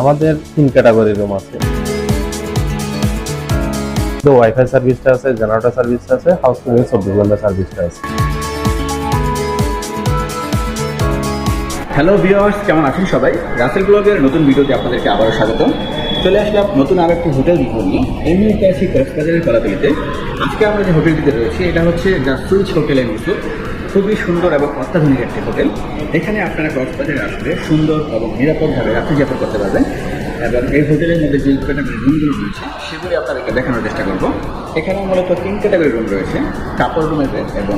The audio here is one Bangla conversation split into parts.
আমাদের তিন ক্যাটাগরি রুম আছে। ওয়াইফাই সার্ভিসটা আছে জেনারেটর সার্ভিসটা আছে হাউস কিপিং চব্বিশ ঘণ্টা সার্ভিসটা আছে। হ্যালো ভিউয়ার্স কেমন আছেন সবাই? রাসেল ব্লগের নতুন ভিডিওতে আপনাদেরকে আবারও স্বাগত চলে আসলাম নতুন আর একটি হোটেল রিভিউ নিয়ে, এই মুহূর্তে আছি কক্সবাজারের কলাতলিতে। আজকে আমরা যে হোটেলটিতে রয়েছি, এটা হচ্ছে the Switch hotel and resort খুবই সুন্দর এবং অত্যাধুনিক একটি হোটেল। এখানে আপনারা কক্সবাজারে আসলে সুন্দর এবং নিরাপদভাবে রাত্রি যাপন করতে পারবেন। এবং এই হোটেলের মধ্যে যে ক্যাটাগরি রুমগুলো রয়েছে, সেগুলি আপনাদেরকে দেখানোর চেষ্টা করব। এখানে মূলত তিন ক্যাটাগরি রুম রয়েছে, কাপড় রুমের বেড এবং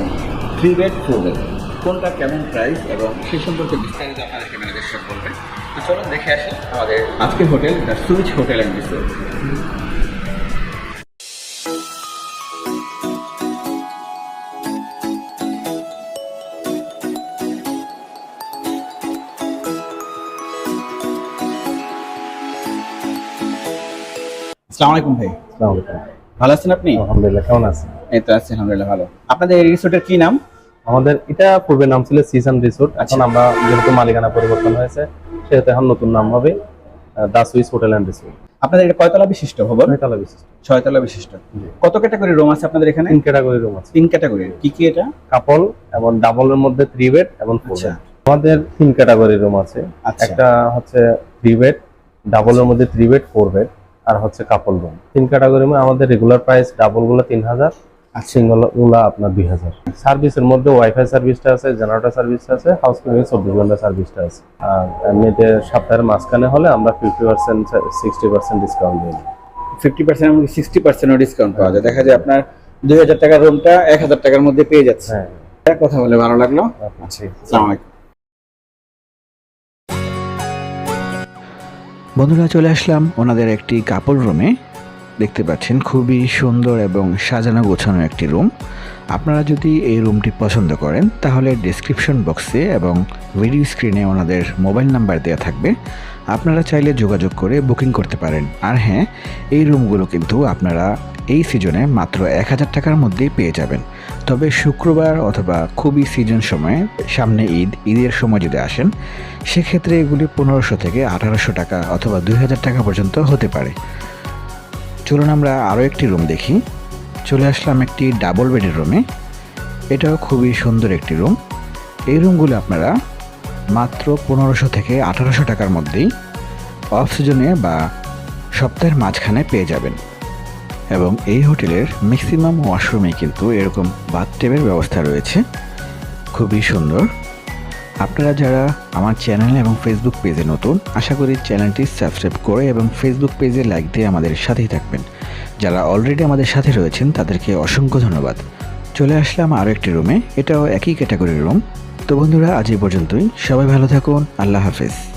থ্রি বেড ফোর বেড কোনটা কেমন প্রাইস এবং সে সম্পর্কে বিস্তারিত আপনাদেরকে ম্যানেজার সব বলবে তো চলুন দেখে আসি আমাদের আজকের hotel the Switch hotel and resort আসসালামু আলাইকুম ভাই। আসসালামু আলাইকুম। ভালো আছেন আপনি? আলহামদুলিল্লাহ কেমন আছেন? এই তো আছি আলহামদুলিল্লাহ ভালো। আপনাদের এই রিসোর্টের কি নাম? আমাদের এটা পূর্বে নাম ছিল সিজন রিসোর্ট। এখন আচ্ছা। আমরা যেহেতু মালিকানা পরিবর্তন হয়েছে সেহেতু এখন নতুন নাম হবে the Swiss hotel and resort. আপনাদের এটা কয়তলা বিশিষ্ট ভবন? নয়তলা বিশিষ্ট। ছয়তলা বিশিষ্ট। কত ক্যাটাগরি রুম আছে আপনাদের এখানে? তিন ক্যাটাগরি রুম আছে। তিন ক্যাটাগরি। কি কি এটা? কাপল এবং ডাবলের মধ্যে থ্রি বেড এবং ফোর আচ্ছা। বেড আমাদের তিন ক্যাটাগরি রুম আছে। আচ্ছা। একটা হচ্ছে থ্রি বেড ডাবলের মধ্যে থ্রি বেড ফোর বেড আর হচ্ছে কাপল রুম তিন ক্যাটাগরি আমাদের রেগুলার প্রাইস ডাবলগুলো তিন হাজার আর সিঙ্গলগুলা আপনার দুই হাজার সার্ভিসের মধ্যে ওয়াইফাই সার্ভিসটা আছে জেনারেটর সার্ভিসটা আছে হাউস কিপিং চব্বিশ ঘণ্টা সার্ভিসটা আছে। আর এমনিতে সপ্তাহের মাঝখানে হলে আমরা fifty percent sixty percent discount দিই। ফিফটি পার্সেন্ট এমনকি সিক্সটি পার্সেন্টও ডিসকাউন্ট পাওয়া যায়। দেখা যায় আপনার দুই হাজার টাকার রুমটা এক হাজার টাকার মধ্যে পেয়ে যাচ্ছে। হ্যাঁ। কথা বলে ভালো লাগল। আচ্ছা। বন্ধুরা, চলে আসলাম ওনাদের একটি কাপড় রুমে দেখতে পাচ্ছেন খুবই সুন্দর এবং সাজানো গোছানো একটি রুম আপনারা যদি এই রুমটি পছন্দ করেন, তাহলে ডিসক্রিপশন বক্সে এবং ভিডিও স্ক্রিনে ওনাদের মোবাইল নাম্বার দেওয়া থাকবে। আপনারা চাইলে যোগাযোগ করে বুকিং করতে পারেন। আর হ্যাঁ এই রুমগুলো কিন্তু আপনারা এই সিজনে মাত্র এক হাজার টাকার মধ্যেই পেয়ে যাবেন। তবে শুক্রবার অথবা খুবই সিজন সময়ে সামনে ঈদ, ঈদের সময় যদি আসেন, সেক্ষেত্রে এগুলি পনেরোশো থেকে আঠারোশো টাকা অথবা দুই হাজার টাকা পর্যন্ত হতে পারে। চলুন আমরা আরও একটি রুম দেখি। চলে আসলাম একটি ডাবল বেডের রুমে এটাও খুবই সুন্দর একটি রুম এই রুমগুলো আপনারা মাত্র পনেরোশো থেকে আঠারোশো টাকার মধ্যেই অফ সিজনে বা সপ্তাহের মাঝখানে পেয়ে যাবেন। এবং এই হোটেলের ম্যাক্সিমাম ওয়াশরুমে কিন্তু এরকম বাথটেবের ব্যবস্থা রয়েছে। খুবই সুন্দর। আপনারা যারা আমার চ্যানেল এবং ফেসবুক পেজে নতুন, আশা করি চ্যানেলটি সাবস্ক্রাইব করে এবং ফেসবুক পেজে লাইক দিয়ে আমাদের সাথেই থাকবেন। যারা অলরেডি আমাদের সাথে রয়েছেন, তাদেরকে অসংখ্য ধন্যবাদ। চলে আসলাম আরও একটি রুমে এটাও একই ক্যাটাগরির রুম তো বন্ধুরা, আজ এই পর্যন্তই। সবাই ভালো থাকুন। আল্লাহ হাফেজ।